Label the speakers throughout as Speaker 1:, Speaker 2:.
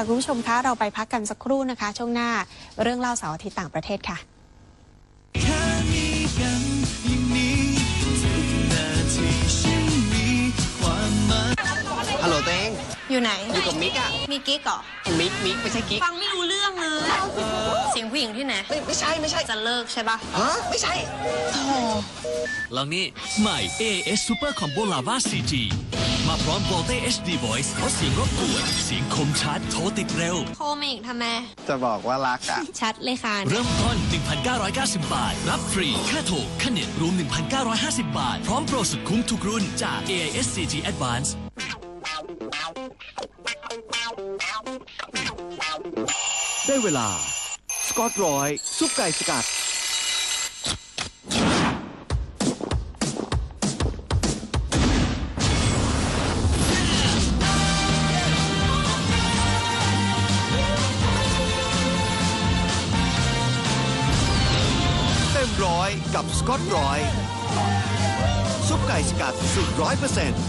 Speaker 1: ค่ะคุณผู้ชมคะเราไปพักกันสักครู่นะคะ ช่วงหน้าเรื่องเล่าเสาร์อาทิตย์ต่างประเทศค่ะ
Speaker 2: แค่มีกันอย่างนี้ทุกนาทีฉันมีความหมาย
Speaker 3: ฮัลโหลเตง
Speaker 4: อยู่ไหน
Speaker 3: อยู่กับมิกอะ
Speaker 4: มีกิ๊กเหรอ
Speaker 3: มิกมิกไม่ใช่กิ๊ก
Speaker 4: ฟังไม่รู้เรื่องเลยเสียงผู้หญิงที่ไหน
Speaker 3: ไม่ไม่ใช่ไม่ใช่
Speaker 4: จะเลิกใช่ปะ
Speaker 3: ฮะไม่ใช่
Speaker 2: ลองนี่ใหม่ AS Super Combo Lava 4G มาพร้อม Volte HD Voice ลดเสียงรบกวนเสียงคมชัดโทรติดเร็ว
Speaker 4: โทรมาอีกทำไม
Speaker 3: จะบอกว่ารักอะ
Speaker 4: ชัดเลยค่ะ
Speaker 2: เริ่มต้น 1,990 บาท รับฟรี ค่าโทรค่าเน็ตรวม 1,950 บาท พร้อมโปรสุดคุ้มทุกรุ่นจาก AIS 4G Advance
Speaker 5: ได้เวลา สกอตร้อย ซุปไก่สกัด อยกับสกอตร้อย ซุปไก่สกัดสูตรร้อยเปอร์เซ็นต์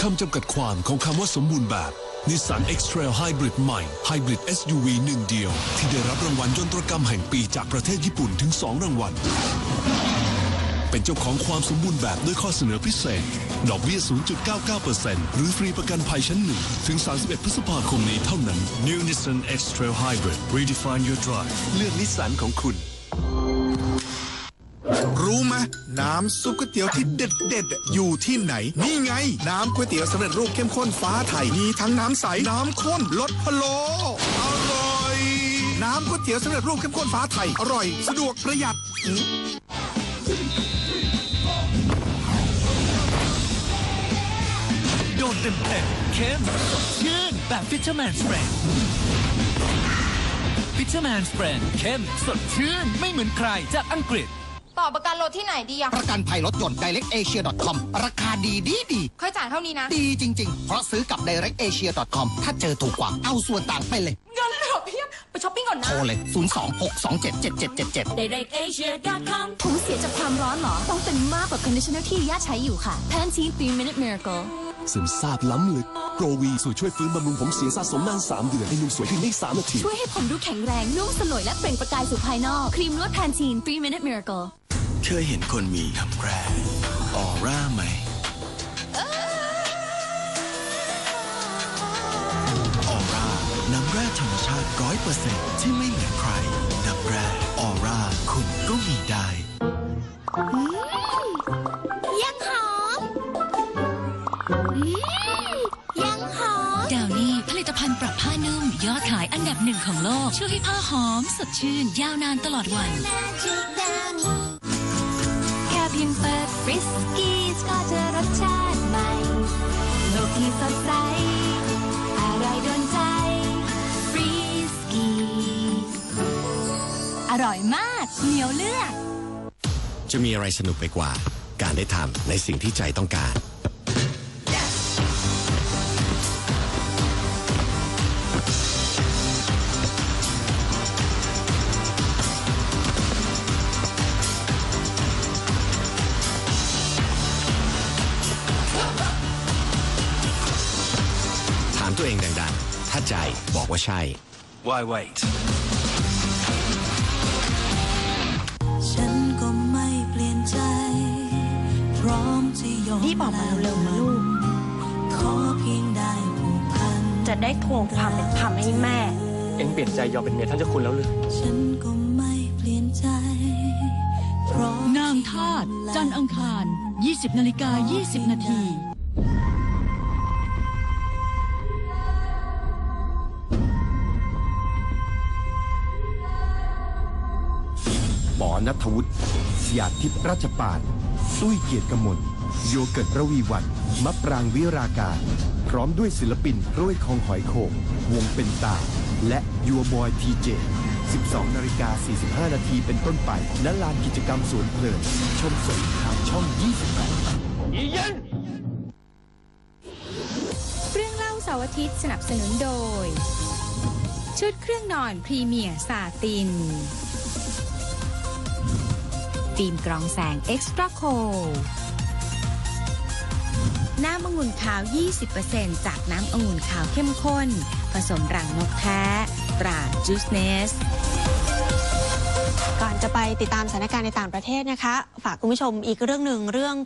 Speaker 6: คำจำกัดความของคำว่าสมบูรณ์แบบ Nissan X-Trail Hybrid ใหม่ Hybrid SUV หนึ่งเดียว ที่ได้รับรางวัลยนตรกรรมแห่งปีจากประเทศญี่ปุ่นถึง 2 รางวัล เป็นเจ้าของความสมบูรณ์แบบด้วยข้อเสนอพิเศษ ดอกเบี้ย 0.99%หรือฟรีประกันภัยชั้นหนึ่งถึง 31 พฤษภาคมนี้เท่านั้น New Nissan X-Trail Hybrid Redefine your drive เลือกนิสสันของคุณ
Speaker 7: รู้ไหมน้ำซุปก๋วยเตี๋ยวที่เด็ดเด็ดๆอยู่ที่ไหน นี่ไง น้ำก๋วยเตี๋ยวสำเร็จรูปเข้มข้นฟ้าไทยมีทั้งน้ำใส น้ำข้นรสพะโล้อร่อย น้ำก๋วยเตี๋ยวสำเร็จรูปเข้มข้นฟ้าไทย อร่อย สะดวกประหยัด
Speaker 2: โด นเต็มเต็มๆเข้มสดชื่นแบบ Fisherman Friend Fisherman Friend เข้มสดชื่นไม่เหมือนใครจากอังกฤษ
Speaker 8: ต่อประกันรถที่ไหนดีอะ
Speaker 9: ประกันภัยรถยนต์ directasia.com ราคาดีดีดี
Speaker 8: เคยจ่ายเท่านี้นะ
Speaker 9: ดีจริง ๆ เพราะซื้อกับ directasia.com ถ้าเจอถูกกว่าเอาส่วนต่างไปเลย
Speaker 8: เงินเหลือเพียบไปช้อปปิ้งก่อนนะ
Speaker 9: โทรเลย 026277777
Speaker 10: directasia.com ผมเสียจากความร้อนเหรอ ต้องเป็นมากกว่า conditioner ที่ย่าใช้อยู่ค่ะ Pantene 3 minute miracle
Speaker 6: ซึมซาบล้ำลึกโกรวีสูตรช่วยฟื้นบำรุงผมเสียสะสมนาน 3 เดือน ให้นุ่มสวยขึ้นใน3นาที
Speaker 10: ช่วยให้ผมดูแข็งแรงนุ่มสลวยและเปล่งประกายสู่ภายนอก ครีมนวด Pantene 3 minute miracle
Speaker 2: เคยเห็นคนมีน้ำแร่ออร่าไหมออร่าน้ำแร่ธรรมชาติร้อยเปอร์เซ็นต์ที่ไม่เหมือนใครน้ำแร่ออร่าคุณก็มีได้
Speaker 11: ดขายอันดับหนึ่งของโลก ช่วยให้ผ้าหอม สดชื่น ยาวนานตลอดวัน
Speaker 10: แค่เพียงเปิดฟริสกี้ก็เจอรสชาติใหม่ โลกที่สดใสอะไรโดนใจฟริสกี้อร่อยมากเหนียวเลือก
Speaker 5: จะมีอะไรสนุกไปกว่า การได้ทำในสิ่งที่ใจต้องการ ตัวเองดังๆ ถ้าใจบอกว่าใช่
Speaker 2: Why wait
Speaker 11: ฉันก็ไม่เปลี่ยนใจ พร้อมที่ยอม
Speaker 4: รีบบอกมาเร็วๆนะลูก
Speaker 11: ขอเพียงได้ผูกพัน
Speaker 4: จะได้ทวงความเป็นธรรมให้แม่
Speaker 5: เอ็งเปลี่ยนใจยอมเป็นเมียท่านเจ้าคุณแล้วหรือ
Speaker 11: ฉันก็ไม่เปลี่ยนใจเพราะ
Speaker 10: นางทาตจันทร์อังคาร 20นาฬิกา20 นาที
Speaker 7: หมอนัทวุฒิสยาทิพย์ราชปานตุ้ยเกียรติกมลโยเกิร์ตระวีวันมะปรางวิราการ พร้อมด้วยศิลปินร้วยคองหอยโขงวงเป็นตา และยัวบอยทีเจ 12นาฬิกา45 นาทีเป็นต้นไปณลานกิจกรรมสวนเพลิน ชมสดทางช่อง 28
Speaker 8: เรื่องเล่าเสาร์อาทิตย์สนับสนุนโดย ชุดเครื่องนอนพรีเมียร์ซาติน ฟิล์มกรองแสงเอ็กซ์ตร้าโคน้ำองุ่นขาว 20%จากน้ำองุ่นขาวเข้มข้น ผสมรังนกแท้ ตราจูสเนส
Speaker 1: ก่อนจะไปติดตามสถานการณ์ในต่างประเทศนะคะ ฝากคุณผู้ชมอีกเรื่องหนึ่งเรื่อง